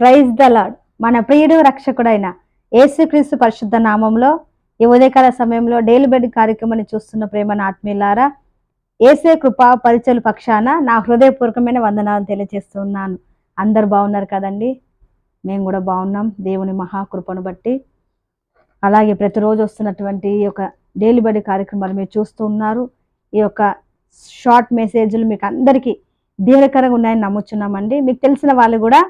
Praise the lord మన ప్రియుడు రక్షకుడైన ఏసుక్రీస్తు పరిశుద్ధ నామంలో ఈ ఉదయకాల సమయంలో డైలీ బెడ్ కార్యక్రమాన్ని చూస్తున్న ప్రేమ ఆత్మీయులారా ఏసే కృపా పరిచయలు పక్షాన నా హృదయపూర్వకమైన వందనాలు తెలియజేస్తున్నాను. అందరు బాగున్నారు కదండి? మేము కూడా బాగున్నాం. దేవుని మహాకృపను బట్టి. అలాగే ప్రతిరోజు వస్తున్నటువంటి ఈ యొక్క డైలీ బడి కార్యక్రమాలు మీరు చూస్తూ ఉన్నారు. ఈ యొక్క షార్ట్ మెసేజ్లు మీకు అందరికీ దీవెనకరంగా ఉన్నాయని నమ్ముచున్నామండి. మీకు తెలిసిన వాళ్ళు కూడా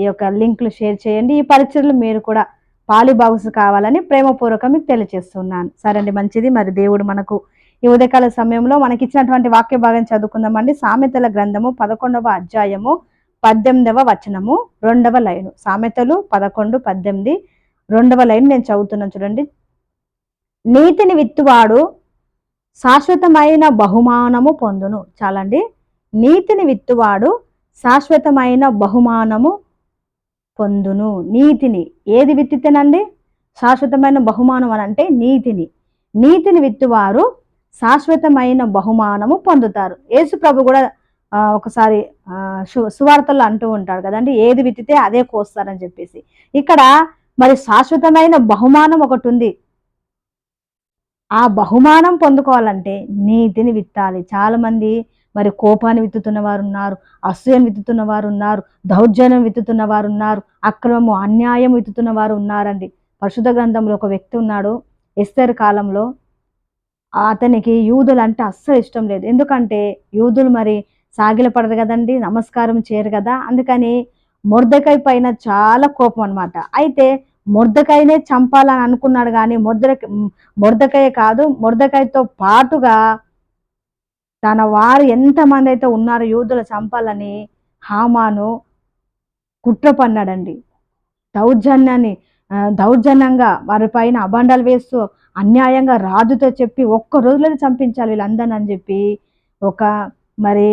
ఈ యొక్క లింక్లు షేర్ చేయండి. ఈ పరిచయలు మీరు కూడా పాలిబాగుస్ కావాలని ప్రేమపూర్వకం మీకు తెలియజేస్తున్నాను. సరే అండి మంచిది. మరి దేవుడు మనకు ఈ ఉదయకాల సమయంలో మనకి ఇచ్చినటువంటి వాక్య భాగం చదువుకుందామండి. సామెతల గ్రంథము పదకొండవ అధ్యాయము పద్దెనిమిదవ వచనము రెండవ లైను. సామెతలు పదకొండు పద్దెనిమిది రెండవ లైన్ నేను చదువుతున్నాను చూడండి. నీతిని విత్తువాడు శాశ్వతమైన బహుమానము పొందును. చాలండి. నీతిని విత్తువాడు శాశ్వతమైన బహుమానము పొందును. నీతిని ఏది విత్తితేనండి? శాశ్వతమైన బహుమానం అని అంటే నీతిని. నీతిని విత్తువారు శాశ్వతమైన బహుమానము పొందుతారు. యేసు ప్రభు కూడా ఒకసారి సువార్తలు అంటూ ఉంటాడు కదండి ఏది విత్తితే అదే కోస్తారని చెప్పేసి. ఇక్కడ మరి శాశ్వతమైన బహుమానం ఒకటి ఉంది. ఆ బహుమానం పొందుకోవాలంటే నీతిని విత్తాలి. చాలామంది మరి కోపాన్ని విత్తుతున్న వారు ఉన్నారు అసూయను విత్తుతున్న వారు ఉన్నారు దౌర్జన్యం విత్తుతున్న వారు ఉన్నారు అక్రమము అన్యాయం విత్తుతున్న వారు ఉన్నారండి పరిశుద్ధ గ్రంథంలో ఒక వ్యక్తి ఉన్నాడు ఎస్తర్ కాలంలో. అతనికి యూదులు అంటే అస్సలు ఇష్టం లేదు. ఎందుకంటే యూదులు మరి సాగిలపడరు కదండి నమస్కారం చేయరు కదా. అందుకని మురదకాయ పైన చాలా కోపం అనమాట అయితే మురదకాయనే చంపాలని అనుకున్నాడు కానీ మొర్దక మొర్దకయ్య కాదు మొర్దకాయతో పాటుగా తన వారు ఎంతమంది అయితే ఉన్నారో యూదుల చంపాలని హామాను కుట్ర పన్నాడండి దౌర్జన్యాన్ని దౌర్జన్యంగా వారి పైన అబండాలు వేస్తూ అన్యాయంగా రాజుతో చెప్పి ఒక్క రోజులోనే చంపించాలి వీళ్ళందరిని అని చెప్పి ఒక మరి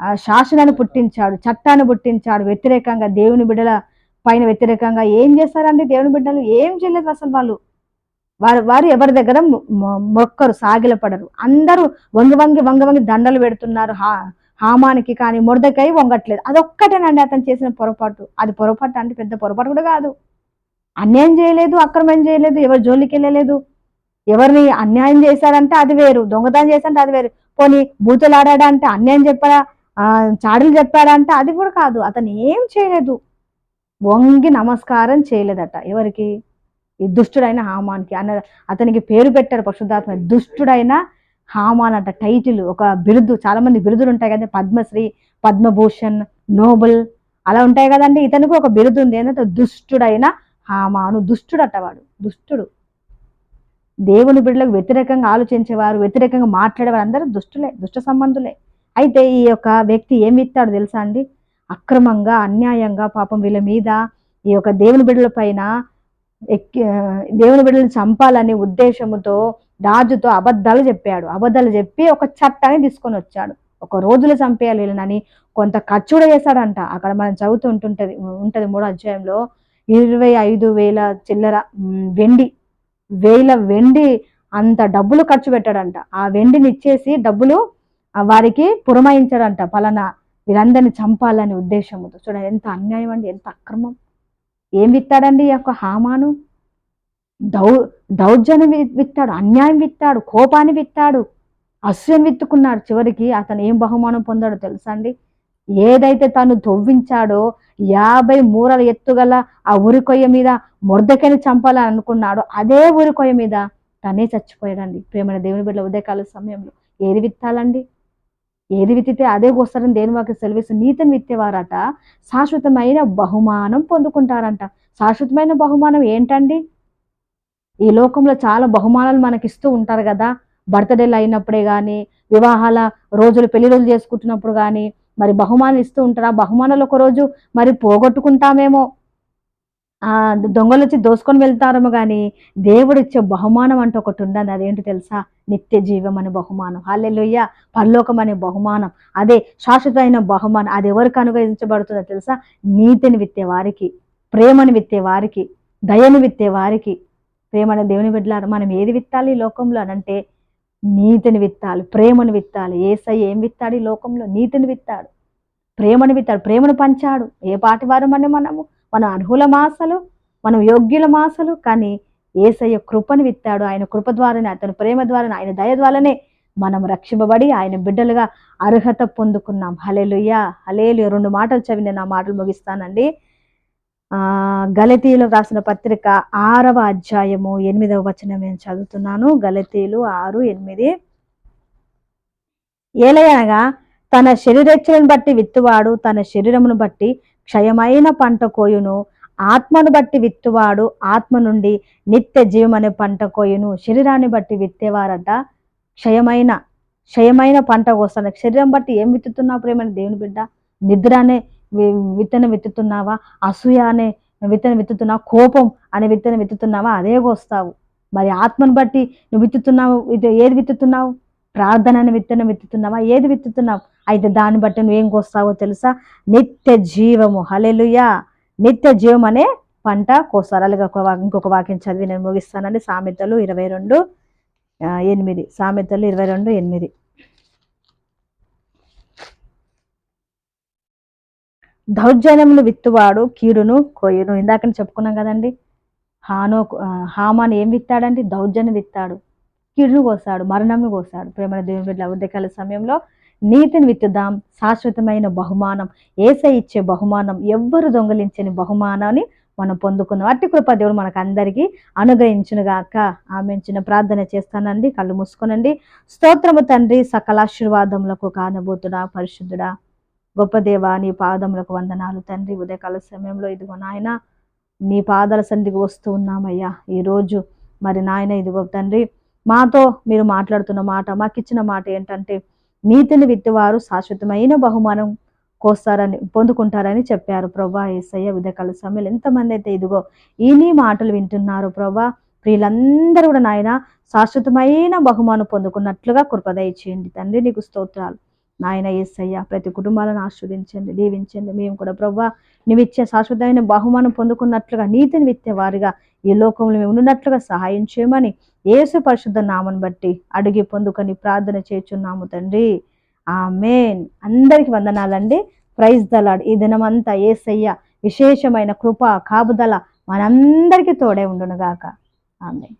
ఆ శాసనాన్ని పుట్టించాడు చట్టాన్ని పుట్టించాడు. వ్యతిరేకంగా దేవుని బిడ్డల పైన వ్యతిరేకంగా ఏం చేస్తారండి దేవుని బిడ్డలు? ఏం చేయలేదు అసలు వాళ్ళు. వారు వారు ఎవరి దగ్గర మొక్కరు సాగిలపడరు అందరూ వంగి వంగి వంగి వంగి దండలు పెడుతున్నారు. హా హామానికి కానీ మురదకాయ వంగట్లేదు. అదొక్కటేనండి అతను చేసిన పొరపాటు. అది పొరపాటు అంటే పెద్ద పొరపాటు కూడా కాదు. అన్యాయం చేయలేదు అక్రమం చేయలేదు ఎవరు జోలికి వెళ్ళలేదు. ఎవరిని అన్యాయం చేశాడంటే అది వేరు దొంగతనం చేశారంటే అది వేరు. పోనీ బూతులాడా అంటే అన్యాయం చెప్పాడా? ఆ, చాడీలు చెప్పాడా అంటే అది కూడా కాదు. అతను ఏం చేయలేదు. వంగి నమస్కారం చేయలేదట ఎవరికి? ఈ దుష్టుడైన హామాన్కి అన్న అతనికి పేరు పెట్టారు పరిశుద్ధాత్మ. దుష్టుడైన హామాన్ అంట టైటిల్ ఒక బిరుదు. చాలా మంది బిరుదులు ఉంటాయి కదా పద్మశ్రీ పద్మభూషణ్ నోబెల్ అలా ఉంటాయి కదండి. ఇతనికి ఒక బిరుదు ఉంది. ఏంటంటే దుష్టుడైన హామాను. దుష్టుడు అట్టవాడు దుష్టుడు. దేవుని బిడ్డలకు వ్యతిరేకంగా ఆలోచించేవారు వ్యతిరేకంగా మాట్లాడేవారు అందరూ దుష్టులే దుష్ట సంబంధులే. అయితే ఈ యొక్క వ్యక్తి ఏం విత్తాడు తెలుసా అండి? అక్రమంగా అన్యాయంగా పాపం వీళ్ళ మీద ఈ యొక్క దేవుని బిడ్డల పైన ఎక్కి దేవుని బిడ్డలను చంపాలనే ఉద్దేశముతో రాజుతో అబద్ధాలు చెప్పాడు. అబద్ధాలు చెప్పి ఒక చట్టాన్ని తీసుకొని వచ్చాడు. ఒక రోజులో చంపేయాలి వీళ్ళని కొంత ఖర్చు కూడా చేశాడంట. అక్కడ మనం చదువుతూ ఉంటుంటది ఉంటుంది మూడో అధ్యాయంలో. ఇరవై ఐదు వేల చిల్లర వెండి వేల వెండి అంత డబ్బులు ఖర్చు పెట్టాడంట. ఆ వెండిని ఇచ్చేసి డబ్బులు వారికి పురమాయించాడంట. పలానా వీరందరిని చంపాలనే ఉద్దేశంతో చూడండి ఎంత అన్యాయం అండి ఎంత అక్రమం. ఏం విత్తాడండి ఈ యొక్క హామాను? దౌ దౌర్జన్యం విత్తాడు అన్యాయం విత్తాడు కోపాన్ని విత్తాడు అసూయను విత్తుకున్నాడు. చివరికి అతను ఏం బహుమానం పొందాడో తెలుసా అండి? ఏదైతే తను తొవ్వించాడో యాభై మూరల ఎత్తుగల ఆ ఉరికొయ్య మీద మురదకైన చంపాలని అనుకున్నాడో అదే ఉరికొయ్య మీద తనే చచ్చిపోయాడండి. ప్రేమైన దేవుని బిడ్డ ఉదయకాల సమయంలో ఏది విత్తాలండి? ఏది విత్తితే అదే కోస్తారని దేని వాకి సెలవిస్తూ నీతిని విత్తేవారట? శాశ్వతమైన బహుమానం పొందుకుంటారంట. శాశ్వతమైన బహుమానం ఏంటండి? ఈ లోకంలో చాలా బహుమానాలు మనకి ఇస్తూ ఉంటారు కదా. బర్త్డేలు అయినప్పుడే కానీ వివాహాల రోజులు పెళ్ళి రోజులు చేసుకుంటున్నప్పుడు కానీ మరి బహుమానం ఇస్తూ ఉంటారు. ఆ బహుమానాలు ఒక రోజు మరి పోగొట్టుకుంటామేమో. దొంగలు వచ్చి దోసుకొని వెళ్తారము కానీ దేవుడు ఇచ్చే బహుమానం అంటే ఒకటి ఉండదు అదేంటి తెలుసా? నిత్య జీవం అనే బహుమానం. హాలెలుయ్య పరలోకం అనే బహుమానం. అదే శాశ్వతమైన బహుమానం. అది ఎవరికి అనుగ్రహించబడుతుందో తెలుసా? నీతిని విత్తే వారికి ప్రేమను విత్తే వారికి దయను విత్తే వారికి. ప్రేమను దేవుని బిడ్డలారు మనం ఏది విత్తాలి ఈ లోకంలో అని అంటే నీతిని విత్తాలి ప్రేమను విత్తాలి. ఏసై ఏం విత్తాడు ఈ లోకంలో? నీతిని విత్తాడు. ప్రేమను విత్తాడు. ప్రేమను పంచాడు. ఏ పాటి వారమని మనము? మనం అర్హుల మాసలు మనం యోగ్యుల మాసలు కానీ ఏసయ్య కృపను విత్తాడు. ఆయన కృప ద్వారానే అతని ప్రేమ ద్వారానే ఆయన దయ ద్వారానే మనం రక్షింపబడి ఆయన బిడ్డలుగా అర్హత పొందుకున్నాం. హలేలుయ్యా హలేలు రెండు మాటలు చదివి నేను ఆ మాటలు ముగిస్తానండి. ఆ గలతీలు రాసిన పత్రిక ఆరవ అధ్యాయము ఎనిమిదవ వచనం నేను చదువుతున్నాను. గలతీలు ఆరు ఎనిమిది. ఏలయనగా తన శరీరేచ్ఛలను బట్టి విత్తువాడు తన శరీరమును బట్టి క్షయమైన పంట కోయును ఆత్మను బట్టి విత్తువాడు ఆత్మ నుండి నిత్య జీవం అనే పంట కోయును. శరీరాన్ని బట్టి విత్తేవారట. క్షయమైన క్షయమైన పంట కోస్తాను. శరీరం బట్టి ఏం విత్తుతున్నావు ప్రేమైన దేవుని బిడ్డ? నిద్ర అనే విత్తనం విత్తుతున్నావా? అసూయ అనే విత్తనం విత్తుతున్నావా? కోపం అనే విత్తనం విత్తుతున్నావా? అదే కోస్తావు. మరి ఆత్మను బట్టి నువ్వు విత్తుతున్నావు ఇది ఏది విత్తుతున్నావు? ప్రార్థనను విత్తనం విత్తుతున్నావా ఏది విత్తుతున్నావు అయితే దాన్ని బట్టి నువ్వేం కోస్తావో తెలుసా? నిత్య జీవము. హలెలుయా నిత్య జీవం అనే పంట కోస్తారు. అలాగే ఒక ఇంకొక వాక్యం చదివి నేను ముగిస్తానండి. సామెతలు ఇరవై రెండు ఎనిమిది. సామెతలు ఇరవై రెండు ఎనిమిది. దౌర్జన్యమును విత్తువాడు కీడును కోయును ఇందాక చెప్పుకున్నాం కదండి. హానో హామాన్ ఏం విత్తాడండి? దౌర్జన్యం విత్తాడు. కీడును కోసాడు మరణంను కోస్తాడు. ప్రేమ దేవుని బిడ్డల ఉదయకాల సమయంలో నీతిని విత్తుదాం. శాశ్వతమైన బహుమానం ఏసై ఇచ్చే బహుమానం ఎవ్వరు దొంగలించని బహుమానాన్ని మనం పొందుకుందాం. అట్టి కృప దేవుడు మనకు అందరికీ అనుగ్రహించునుగాక. ఆమె చిన్న ప్రార్థన చేస్తానండి. కళ్ళు మూసుకునండి. స్తోత్రము తండ్రి సకలాశీర్వాదములకు కానబోతుడా పరిశుద్ధుడా. గొప్ప దేవా నీ పాదములకు వందనాలు తండ్రి. ఉదయకాల సమయంలో ఇదిగో నాయన నీ పాదాల సంధికి వస్తూ ఉన్నామయ్యా. ఈరోజు మరి నాయన ఇదిగో తండ్రి మాతో మీరు మాట్లాడుతున్న మాట మాకు ఇచ్చిన మాట ఏంటంటే నీతిని విత్తివారు శాశ్వతమైన బహుమానం కోస్తారని పొందుకుంటారని చెప్పారు ప్రభా ఏసయ్య విధకాల సమయంలో. ఎంతమంది అయితే ఇదిగో ఈ నీ మాటలు వింటున్నారు ప్రభా ప్రియులందరూ కూడా నాయన శాశ్వతమైన బహుమానం పొందుకున్నట్లుగా కృపదయ చేయండి తండ్రి నీకు స్తోత్రాలు. నాయన ఏసయ్య ప్రతి కుటుంబాలను ఆస్వాదించండి దీవించండి. మేము కూడా ప్రభా నువ్వు ఇచ్చే శాశ్వతమైన బహుమానం పొందుకున్నట్లుగా నీతిని విత్తే వారిగా ఈ లోకంలో మేము ఉన్నట్లుగా సహాయం చేయమని ఏసు పరిశుద్ధ నామను బట్టి అడిగి పొందుకొని ప్రార్థన చేస్తున్నాము తండ్రి. ఆమెన్. అందరికి వందనాలండి. ప్రైజ్ దలాడ్ ఈ దినమంతా ఏసయ్య విశేషమైన కృప కాపుదల మనందరికీ తోడే ఉండునుగాక. ఆమెన్.